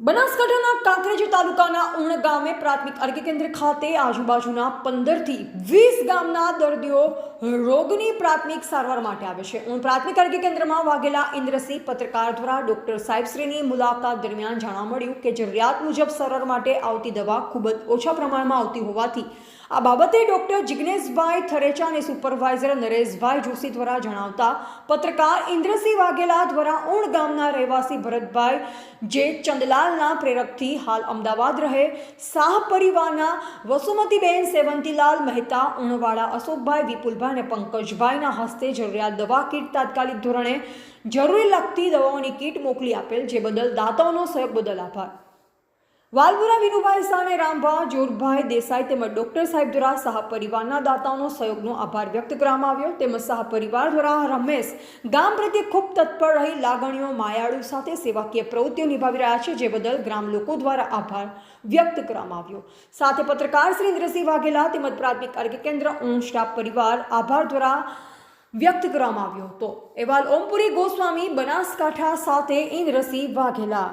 બનાસકાંઠાના કાંકરેજ તાલુકાના ઉણ ગામે પ્રાથમિક આરોગ્ય કેન્દ્ર ખાતે આજુબાજુના પંદરથી વીસ ગામના દર્દીઓ રોગની પ્રાથમિક સારવાર માટે આવે છે. હું પ્રાથમિક આરોગ્ય કેન્દ્રમાં વાઘેલા ઇન્દ્રસિંહ પત્રકાર દ્વારા ડોક્ટર સાહેબશ્રીની મુલાકાત દરમિયાન જાણવા મળ્યું કે જરૂરિયાત મુજબ સારવાર માટે આવતી દવા ખૂબ જ ઓછા પ્રમાણમાં આવતી હોવાથી આ બાબતે ડોક્ટર જિગ્નેશભાઈ થરેચા અને સુપરવાઇઝર નરેશભાઈ જોશી દ્વારા જણાવતા પત્રકાર ઇન્દ્રસિંહ વાઘેલા દ્વારા ઉણ ગામના રહેવાસી ભરતભાઈ જે ચંદલાલના પ્રેરકથી હાલ અમદાવાદ રહે. શાહ પરિવારના વસુમતીબેન સેવંતીલાલ મહેતા, ઉણવાળા અશોકભાઈ વિપુલભાઈ અને પંકજભાઈના હસ્તે જરૂરિયાત દવા કીટ તાત્કાલિક ધોરણે જરૂરી લગતી દવાઓની કીટ મોકલી આપેલ, જે બદલ દાતાઓનો સહયોગ બદલ આભાર. વાલપુરા વિનુભાઈ સાને રામભા જોરભાઈ દેસાઈ તેમજ ડોક્ટર સાહેબ દ્વારા શાહ પરિવારના દાતાઓનો સહયોગનો આભાર વ્યક્ત કરવામાં આવ્યો. તેમજ શાહ દ્વારા રમેશ ગામ પ્રત્યે ખૂબ તત્પર રહી લાગણીઓ, માયાળુ સાથે સેવાકીય પ્રવૃત્તિઓ નિભાવી રહ્યા છે, જે બદલ ગ્રામ લોકો દ્વારા આભાર વ્યક્ત કરવામાં આવ્યો. સાથે પત્રકાર શ્રી ઇન્દ્રસિંહ વાઘેલા તેમજ પ્રાથમિક આરોગ્ય કેન્દ્ર ઓમ સ્ટાફ પરિવાર આભાર દ્વારા વ્યક્ત કરવામાં આવ્યો હતો. એવાલ ઓમપુરી ગોસ્વામી બનાસકાંઠા સાથે ઇન્દ્રસિંહ વાઘેલા.